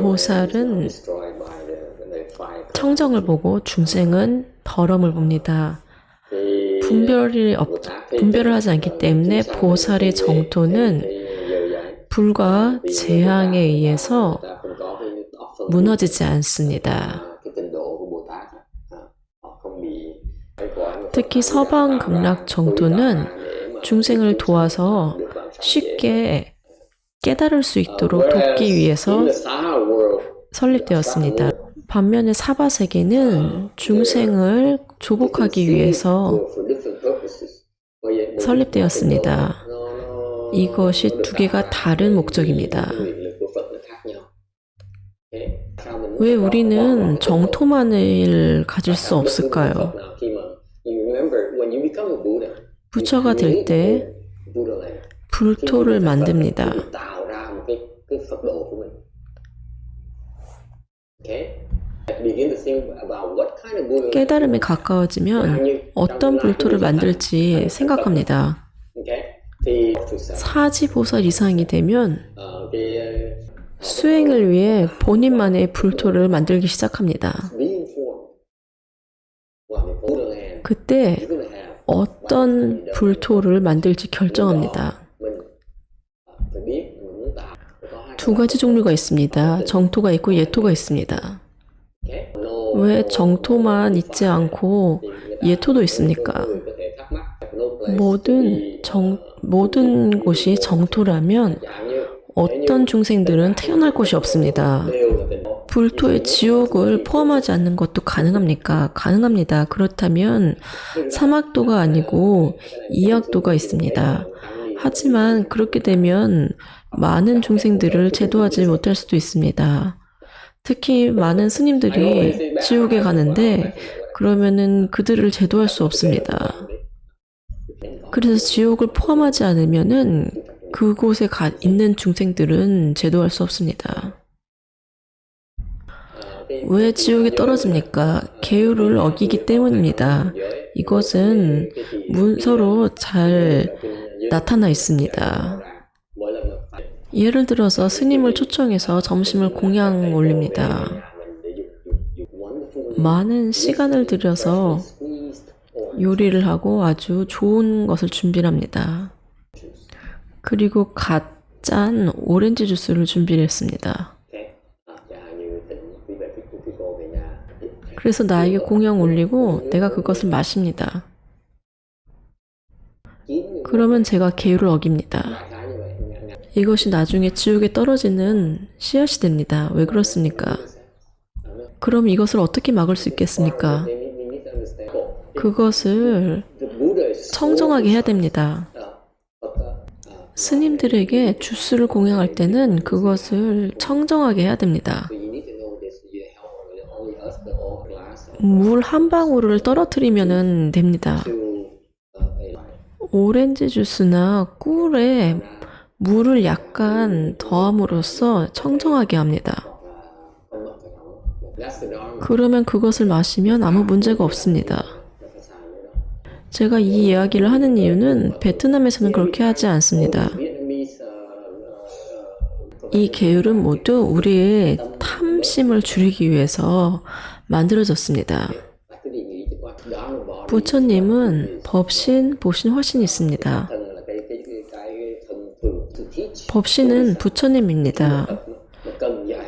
보살은 청정을 보고 중생은 더러움을 봅니다. 분별이 없, 분별을 하지 않기 때문에 보살의 정토는 불과 재앙에 의해서 무너지지 않습니다. 특히 서방 극락 정토는 중생을 도와서 쉽게 깨달을 수 있도록 돕기 위해서 설립되었습니다. 반면에 사바 세계는 중생을 조복하기 위해서 설립되었습니다. 이것이 두 개가 다른 목적입니다. 왜 우리는 정토만을 가질 수 없을까요? 부처가 될 때 불토를 만듭니다. 깨달음에 가까워지면 어떤 불토를 만들지 생각합니다. 사지보살 이상이 되면 수행을 위해 본인만의 불토를 만들기 시작합니다. 그때 어떤 불토를 만들지 결정합니다. 두 가지 종류가 있습니다. 정토가 있고 예토가 있습니다. 왜 정토만 있지 않고 예토도 있습니까? 모든 정, 모든 곳이 정토라면 어떤 중생들은 태어날 곳이 없습니다. 불토의 지옥을 포함하지 않는 것도 가능합니까? 가능합니다. 그렇다면 사막도가 아니고 이학도가 있습니다. 하지만 그렇게 되면 많은 중생들을 제도하지 못할 수도 있습니다. 특히 많은 스님들이 지옥에 가는데 그러면은 그들을 제도할 수 없습니다. 그래서 지옥을 포함하지 않으면은 그곳에 가, 있는 중생들은 제도할 수 없습니다. 왜 지옥에 떨어집니까? 계율을 어기기 때문입니다. 이것은 문서로 잘 나타나 있습니다. 예를 들어서 스님을 초청해서 점심을 공양 올립니다. 많은 시간을 들여서 요리를 하고 아주 좋은 것을 준비합니다. 그리고 갓 짠 오렌지 주스를 준비를 했습니다. 그래서 나에게 공양 올리고 내가 그것을 마십니다. 그러면 제가 계율을 어깁니다. 이것이 나중에 지옥에 떨어지는 씨앗이 됩니다. 왜 그렇습니까? 그럼 이것을 어떻게 막을 수 있겠습니까? 그것을 청정하게 해야 됩니다. 스님들에게 주스를 공양할 때는 그것을 청정하게 해야 됩니다. 물 한 방울을 떨어뜨리면 됩니다. 오렌지 주스나 꿀에 물을 약간 더함으로써 청정하게 합니다. 그러면 그것을 마시면 아무 문제가 없습니다. 제가 이 이야기를 하는 이유는 베트남에서는 그렇게 하지 않습니다. 이 계율은 모두 우리의 탐심을 줄이기 위해서 만들어졌습니다. 부처님은 법신, 보신, 화신이 있습니다. 법신은 부처님입니다.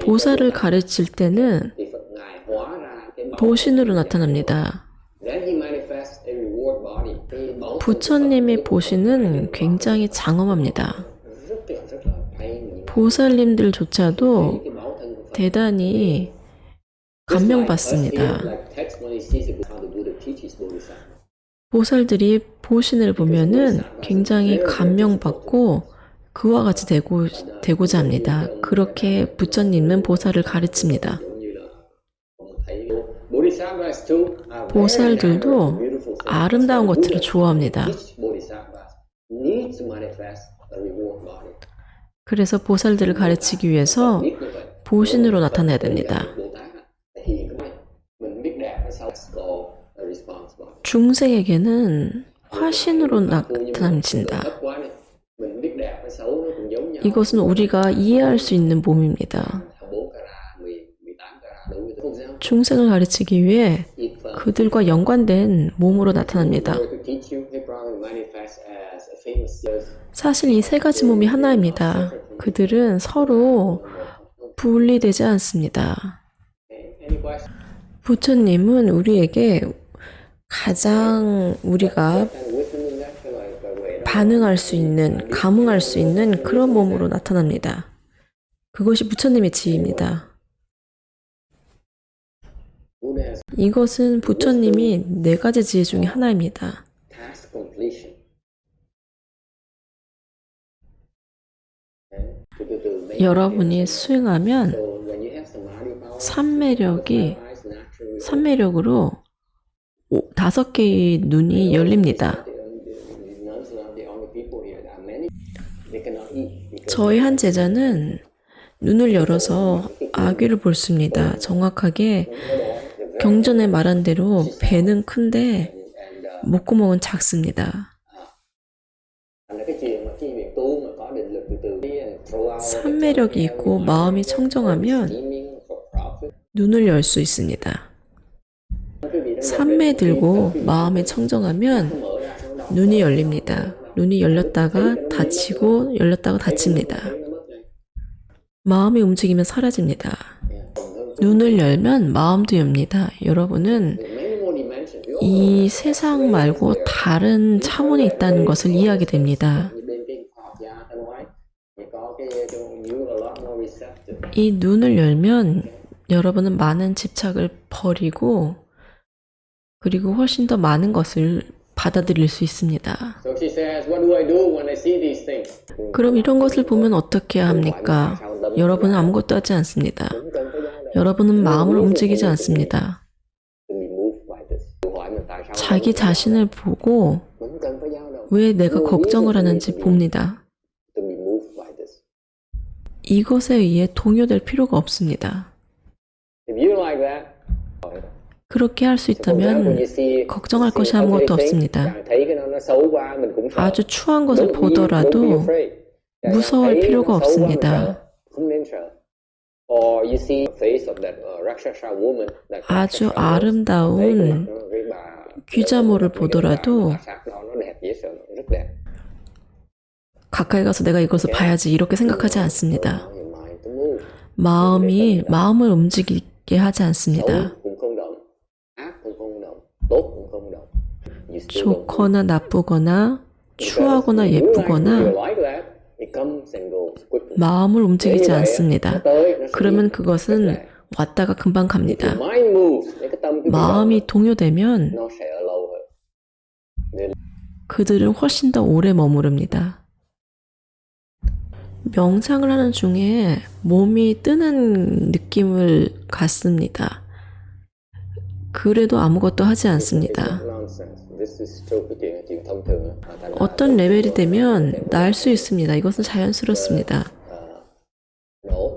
보살을 가르칠 때는 보신으로 나타납니다. 부처님의 보신은 굉장히 장엄합니다. 보살님들조차도 대단히 감명받습니다. 보살들이 보신을 보면은 굉장히 감명받고 그와 같이 되고, 되고자 합니다. 그렇게 부처님은 보살을 가르칩니다. 보살들도 아름다운 것들을 좋아합니다. 그래서 보살들을 가르치기 위해서 보신으로 나타나야 됩니다. 중생에게는 화신으로 나타납니다. 이것은 우리가 이해할 수 있는 몸입니다. 4 carat, 10, 18 carat đối với tôi. Không 중생을 가르치기 위해 uh, 그들과 연관된 몸으로 나타납니다. 사실 이 세 가지 몸이 하나입니다. 그들은 서로 분리되지 않습니다. 부처님은 우리에게 가장 우리가 반응할 수 있는, 감응할 수 있는 그런 몸으로 나타납니다. 그것이 부처님의 지혜입니다. 이것은 부처님이 네 가지 지혜 중에 하나입니다. 여러분이 수행하면 삼매력이 삼매력으로 오- 다섯 개의 눈이 열립니다. 저희 한 제자는 눈을 열어서 아귀를 볼수 있습니다. 정확하게 경전에 말한 대로 배는 큰데 uh, 목구멍은 작습니다. thành ra cái chuyện mà khi việc tu mà có định lực từ từ đi and throw out 삼매력이 있고 마음이 청정하면. 눈을 열 수 있습니다. Quý vị đã 삼매 들고 마음이 청정하면 눈이 열립니다. 눈이 열렸다가 닫히고 열렸다가 닫힙니다. 마음이 움직이면 사라집니다. 눈을 열면 마음도 엽니다. 여러분은 이 세상 말고 다른 차원에 있다는 것을 이해하게 됩니다. 이 눈을 열면 여러분은 많은 집착을 버리고 그리고 훨씬 더 많은 것을 받아들일 수 있습니다. 그럼 이런 것을 보면 어떻게 해야 합니까? 여러분은 아무것도 하지 않습니다. 여러분은 마음을 움직이지 않습니다. 자기 자신을 보고. 왜 내가 걱정을 하는지 봅니다. 이것에 의해 동요될 필요가 없습니다. 그렇게 할 수 있다면 걱정할 것이 아무것도 없습니다. 아주 추한 것을 보더라도 thấy 필요가 없습니다. uh, 아주 아름다운 귀자모를 보더라도. 가까이 가서 내가 이것을 봐야지 이렇게 생각하지 않습니다. 마음이 마음을 움직이게 하지 않습니다. 좋거나 나쁘거나 추하거나 예쁘거나. 마음을 움직이지 않습니다. 그러면 그것은. 왔다가 금방 갑니다. 마음이 동요되면. 그들은 훨씬 더 오래 머무릅니다. 명상을 하는 중에 몸이 뜨는 느낌을 갖습니다. 그래도 아무것도 하지 않습니다. Ra 어떤 레벨이 되면 날 수 있습니다. 이것은 자연스럽습니다.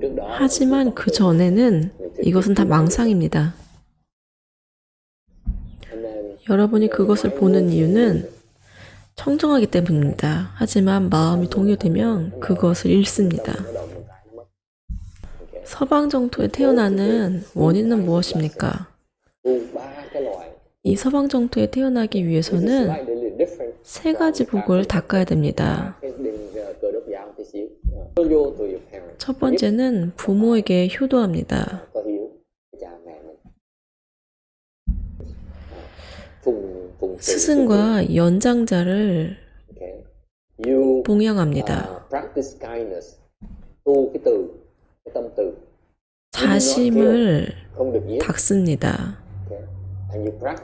trước đó 하지만 그 전에는 이것은 다 망상입니다. 여러분이 그것을 보는 이유는 청정하기 때문입니다. 하지만 마음이 동요되면 그것을 잃습니다. 서방 정토에 태어나는 원인은 무엇입니까? 이 서방 정토에 태어나기 위해서는 세 가지 복을 닦아야 됩니다. 첫 번째는 부모에게 효도합니다. 스승과 연장자를 봉양합니다. uh, 자심을 닦습니다.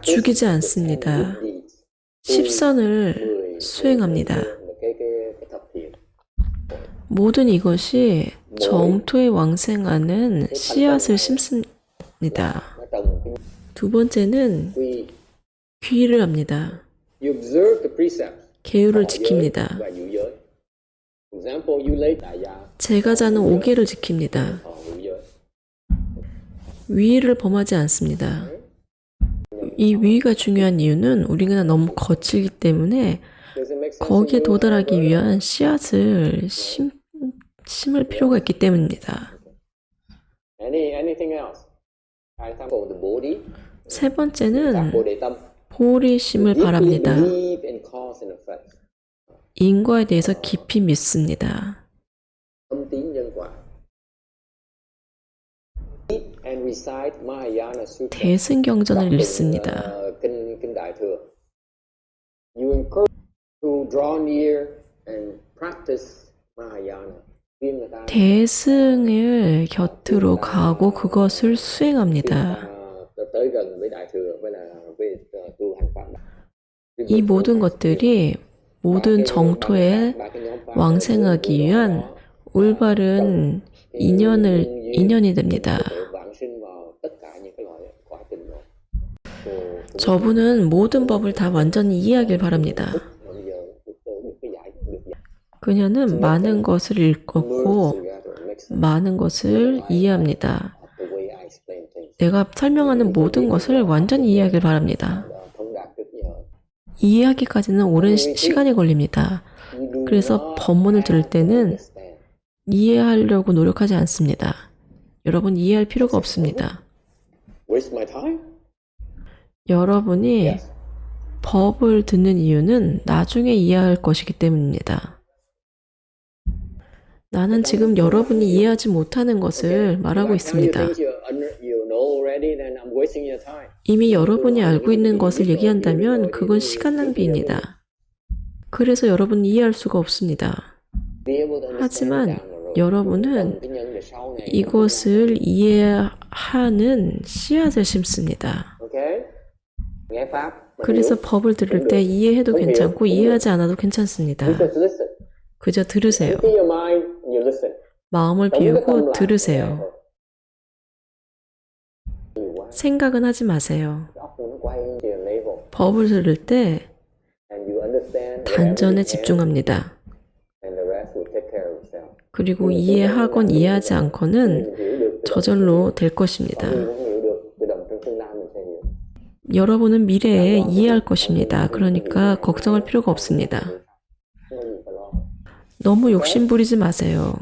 죽이지 않습니다. 십선을 수행합니다. 모든 이것이 정토에 왕생하는 씨앗을 심습니다. 두 번째는 귀를 합니다. 계율을 지킵니다. 제가 자는 오개를 지킵니다. 위의를 범하지 않습니다. 이 위의가 중요한 이유는 우리가 너무 거칠기 때문에 거기에? 도달하기 위한 씨앗을 심, 심을 필요가 있기 때문입니다. 세 번째는 Example, để tâm. 보리 심을 Deeply 바랍니다. 인과에 대해서 깊이 믿습니다. 대승경전을 읽습니다. uh, 대승을 곁으로 가고 그것을 수행합니다. uh, uh. 이 모든 것들이 모든 정토에 왕생하기 위한 올바른 인연을 인연이 됩니다. 저분은 모든 법을 다 완전히 이해하길 바랍니다. 그녀는 많은 것을 읽었고 많은 것을 이해합니다. 내가 설명하는 모든 것을 완전히 이해하길 바랍니다. 이해하기까지는 오랜 시- 시간이 걸립니다. 그래서 법문을 들을 때는 이해하려고 노력하지 않습니다. 여러분 이해할 필요가 없습니다. 여러분이. 법을 듣는 이유는 나중에 이해할 것이기 때문입니다. 나는 지금 여러분이 이해하지 못하는 것을 말하고 있습니다. 이미 여러분이 알고 있는 것을 얘기한다면 그건 시간 낭비입니다. 그래서 여러분이 이해할 수가 없습니다. 하지만 여러분은 이것을 이해하는 씨앗을 심습니다. 그래서 법을 들을 때 이해해도 괜찮고 이해하지 않아도 괜찮습니다. 그저 들으세요. 마음을 비우고 들으세요. 생각은 하지 마세요. 법을 들을 때 단전에 집중합니다. 그리고 이해하건 이해하지 않거는 저절로 될 것입니다. 여러분은 미래에 이해할 것입니다. 그러니까 걱정할 필요가 없습니다. 너무 욕심 부리지 마세요.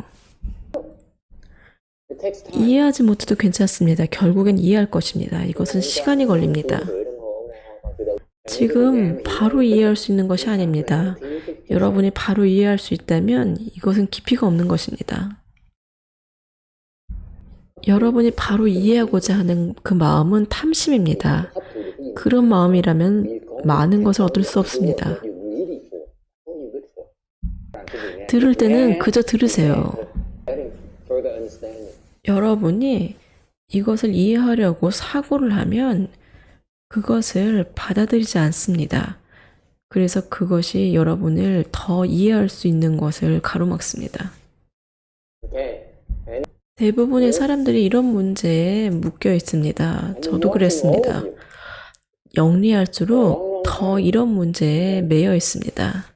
이해하지 못해도 괜찮습니다. 결국엔 이해할 것입니다. 이것은 시간이 걸립니다. 지금 바로 이해할 수 있는 것이 아닙니다. 여러분이 바로 이해할 수 있다면 이것은 깊이가 없는 것입니다. 여러분이 바로 이해하고자 하는 그 마음은 탐심입니다. 그런 마음이라면 많은 것을 얻을 수 없습니다. 들을 때는 그저 들으세요. 여러분이 이것을 이해하려고 사고를 하면 그것을 받아들이지 않습니다. 그래서 그것이 여러분을 더 이해할 수 있는 것을 가로막습니다. 대부분의 사람들이 이런 문제에 묶여 있습니다. 저도 그랬습니다. 영리할수록 더 이런 문제에 매여 있습니다.